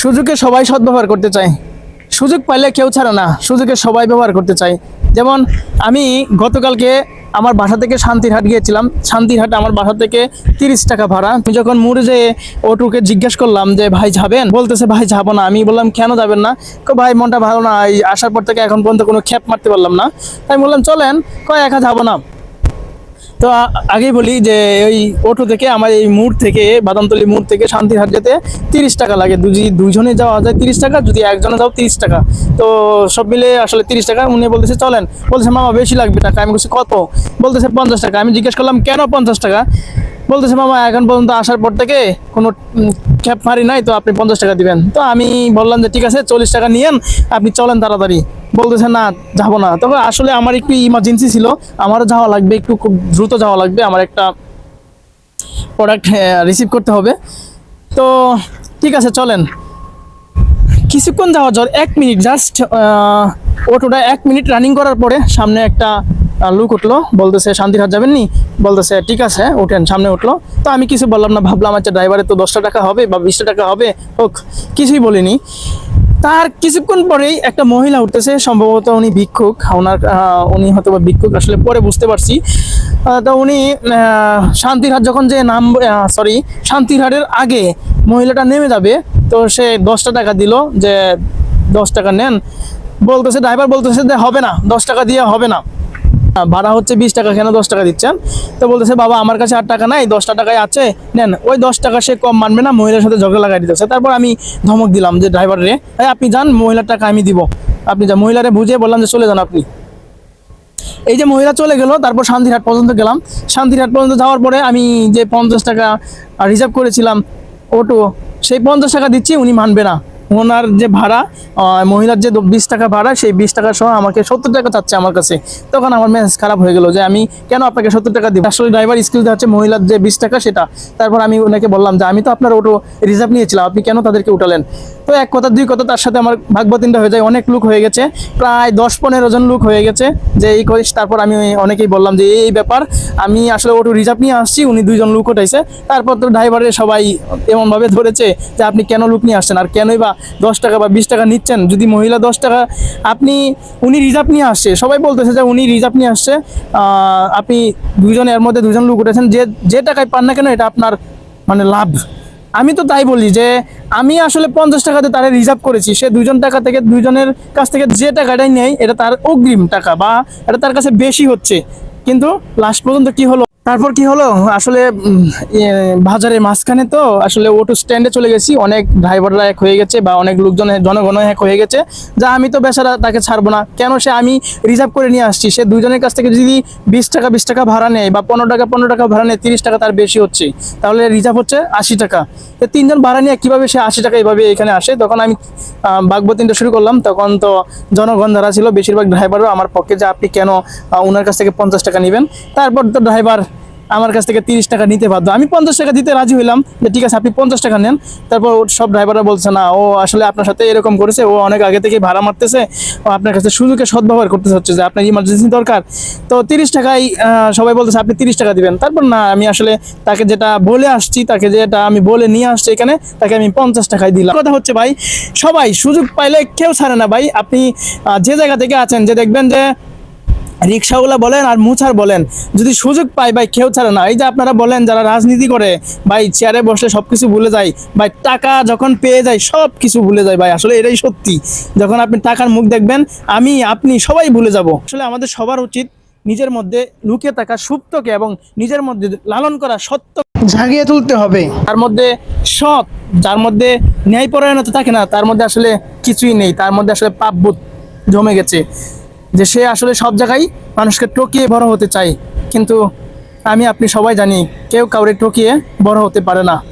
সুযোগে সবাই সদ্ব্যবহার করতে চায়। সুযোগ পাইলে কেউ ছাড়ে না, সুযোগে সবাই ব্যবহার করতে চায়। যেমন আমি গতকালকে আমার বাসা থেকে শান্তিরহাট গিয়েছিলাম। শান্তিরহাট আমার বাসা থেকে তিরিশ টাকা ভাড়া। আমি যখন মুড়ে যেয়ে ওটুকে জিজ্ঞেস করলাম যে, ভাই, যাবেন? বলতেছে, ভাই, যাব না। আমি বললাম, কেন যাবেন না? কো, ভাই, মনটা ভালো না। আসার পর থেকে এখন পর্যন্ত কোনো খ্যাপ মারতে পারলাম না। তাই বললাম, চলেন, কয় একা যাব না? তো আগেই বলি যে ওই অটো থেকে, আমার এই মুড় থেকে, বাদামতলি মুড় থেকে শান্তিরহাট যেতে তিরিশ টাকা লাগে। যদি দুইজনে যাওয়া যায় তিরিশ টাকা, যদি একজনে যাও তিরিশ টাকা। তো সব মিলে আসলে তিরিশ টাকা। উনি বলতেছে, চলেন। বলতেছে, মামা, বেশি লাগবে টাকা আমি বলছি, কত? বলতেছে, পঞ্চাশ টাকা। আমি জিজ্ঞেস করলাম, কেন পঞ্চাশ টাকা? বলতেছে, মামা, এখন পর্যন্ত আসার পর থেকে কোনো ক্যাব মারি নাই, তো আপনি পঞ্চাশ টাকা দিবেন। তো আমি বললাম যে, ঠিক আছে, চল্লিশ টাকা নিয়েন, আপনি চলেন তাড়াতাড়ি। বলতেছে, না, যাব না। তবে আসলে আমার একটু ইমার্জেন্সি ছিল। আমারও যাওয়া লাগবে, একটু খুব দ্রুত যাওয়া লাগবে। আমার একটা প্রোডাক্ট রিসিভ করতে হবে। তো, ঠিক আছে, চলেন। কিছুক্ষণ যাওয়া জ্বর এক মিনিট জাস্ট অটোটা এক মিনিট রানিং করার পরে সামনে একটা লুক উঠল। বলতেছে শান্তিরহাট যাবেন নি বলতেছে, ঠিক আছে উঠেন সামনে উঠল। তো আমি কিছু বললাম না, ভাবলাম আচ্ছা ড্রাইভারের তো দশটা টাকা হবে বা বিশটা টাকা হবে, হোক। কিছুই বলিনি। তার কিছুক্ষণ পরেই একটা মহিলা উঠতেছে, সম্ভবত উনি ভিক্ষুক। ওনার উনি হয়তো বা ভিক্ষুক, আসলে পরে বুঝতে পারছি। তো উনি শান্তিরহাট যখন যে নাম সরি শান্তিরহাটের আগে মহিলাটা নেমে যাবে, তো সে দশটা টাকা দিল যে দশ টাকা নেন। বলতেছে ড্রাইভার বলতেছে যে হবে না, দশ টাকা দিয়ে হবে না। ভাড়া হচ্ছে বিশ টাকা, কেন দশ টাকা দিচ্ছেন? তো বলতেছে, বাবা, আমার কাছে আট টাকা নাই দশটা টাকায় আছে, নেন। ওই দশ টাকা সে কম মানবে না, মহিলার সাথে ঝগড়া লাগাই দিতেছে। তারপর আমি ধমক দিলাম যে ড্রাইভার রে আপনি যান, মহিলার টাকা আমি দিব। আপনি যা, মহিলারে বুঝিয়ে বললাম যে চলে যান আপনি। এই যে মহিলা চলে গেল, তারপর শান্তিরহাট পর্যন্ত গেলাম। শান্তিরহাট পর্যন্ত যাওয়ার পরে আমি যে পঞ্চাশ টাকা রিজার্ভ করেছিলাম অটো, সেই পঞ্চাশ টাকা দিচ্ছি, উনি মানবে না। ওনার যে ভাড়া মহিলার যে বিশ টাকা ভাড়া, সেই বিশ টাকা সহ আমাকে সত্তর টাকা চাচ্ছে আমার কাছে। তখন আমার মেজাজ খারাপ হয়ে গেল যে আমি কেন আপনাকে সত্তর টাকা দিব? আসলে ড্রাইভার স্কিল হচ্ছে মহিলার যে বিশ টাকা, সেটা। তারপর আমি ওনাকে বললাম যে, আমি তো আপনার অটো রিজার্ভ নিয়েছিলাম, আপনি কেন তাদেরকে উঠালেন? তো এক কথা, দুই কথা, তার সাথে আমার ভাগবতিনটা হয়ে যায়। অনেক লোক হয়ে গেছে, প্রায় দশ পনেরো জন লোক হয়ে গেছে যে এই করিস তারপর আমি অনেকেই বললাম যে, এই ব্যাপার, আমি আসলে অটো রিজার্ভ নিয়ে আসছি, উনি দুইজন লোক উঠাইছে। তারপর তো ড্রাইভারের সবাই এমনভাবে ধরেছে যে, আপনি কেন লোক নিয়ে আসছেন? আর কেনই বা দশ টাকা বা বিশ টাকা নিচ্ছেন, যদি মহিলা দশ টাকা, আপনি, উনি রিজার্ভ নিয়ে আসছে। সবাই বলতেছে যে উনি রিজার্ভ নিয়ে আসছে। আপনি দুইজন, এর মধ্যে দুজন লোক উঠেছেন, যে যে টাকায় পান না কেন, এটা আপনার মানে লাভ। আমি তো তাই বলি যে, আমি আসলে পঞ্চাশ টাকাতে তারা রিজার্ভ করেছি। সে দুজন টাকা থেকে দুজনের কাছ থেকে যে টাকাটাই নেয়, এটা তার অগ্রিম টাকা বা এটা তার কাছে বেশি হচ্ছে। কিন্তু লাস্ট পর্যন্ত কি হলো? তারপর কি হলো? আসলে বাজারের মাঝখানে তো আসলে অটো স্ট্যান্ডে চলে গেছি। অনেক ড্রাইভাররা এক হয়ে গেছে বা অনেক লোকজন জনগণ এক হয়ে গেছে। যা আমি তো বেচারা তাকে ছাড়বো না। কেন সে আমি রিজার্ভ করে নিয়ে আসছি? সে দুজনের কাছ থেকে যদি বিশ টাকা বিশ টাকা ভাড়া নেয় বা পনেরো টাকা পনেরো টাকা ভাড়া নেয়, তিরিশ টাকা তার বেশি হচ্ছে। তাহলে রিজার্ভ হচ্ছে আশি টাকা। তো তিনজন ভাড়া নিয়ে কীভাবে সে আশি টাকা এইভাবে এখানে আসে? তখন আমি বাগবতিনটা শুরু করলাম। তখন তো জনগণ যারা ছিল, বেশিরভাগ ড্রাইভারও আমার পক্ষে যে আপনি কেন ওনার কাছ থেকে পঞ্চাশ টাকা নেবেন? তারপর তো ড্রাইভার আমার কাছ থেকে তিরিশ টাকা নিতে বাধ্য। আমি পঞ্চাশ টাকা দিতে রাজি হইলাম যে ঠিক আছে আপনি পঞ্চাশ টাকা নেন। তারপর সব ড্রাইভাররা বলছে না ও আসলে আপনার সাথে এরকম করেছে ও অনেক আগে থেকে ভাড়া মারতেছে ও আপনার কাছে সুযোগে সদ্ব্যবহার করতে হচ্ছে যে আপনার ইমার্জেন্সি দরকার। তো তিরিশ আহ, সবাই বলতেছে আপনি তিরিশ টাকা দিবেন। তারপর না আমি আসলে তাকে যেটা বলে আসছি তাকে যেটা আমি বলে নিয়ে আসছি এখানে তাকে আমি পঞ্চাশ টাকায় দিলাম। কথা হচ্ছে ভাই সবাই সুযোগ পাইলে কেউ ছাড়ে না ভাই। আপনি যে জায়গা থেকে আছেন যে দেখবেন যে রিক্সাওয়ালা বলেন আর মুছার বলেন যদি সুযোগ পায় ভাই কেউ ছাড়ে না। এই যে আপনারা বলেন যারা রাজনীতি করে ভাই চেয়ারে বসলে সব কিছু ভুলে যায় ভাই টাকা যখন পেয়ে যায় সব কিছু ভুলে যায় ভাই আসলে এটাই সত্যি। যখন আপনি টাকার মুখ দেখবেন আমি আপনি সবাই ভুলে যাব। আসলে আমাদের সবার উচিত নিজের মধ্যে লুকিয়ে থাকা সুপ্তকে এবং নিজের মধ্যে লালন করা সত্য। জাগিয়ে তুলতে হবে। তার মধ্যে সৎ যার মধ্যে ন্যায়পরায়ণতা থাকে না তার মধ্যে আসলে কিছুই নেই তার মধ্যে আসলে পাপবোধ জমে গেছে। যে সে আসলে সব জায়গায় মানুষকে টকিয়ে বড় হতে চায়। কিন্তু আমি, আপনি সবাই জানি, কেউ কাউরে টকিয়ে বড় হতে পারে না।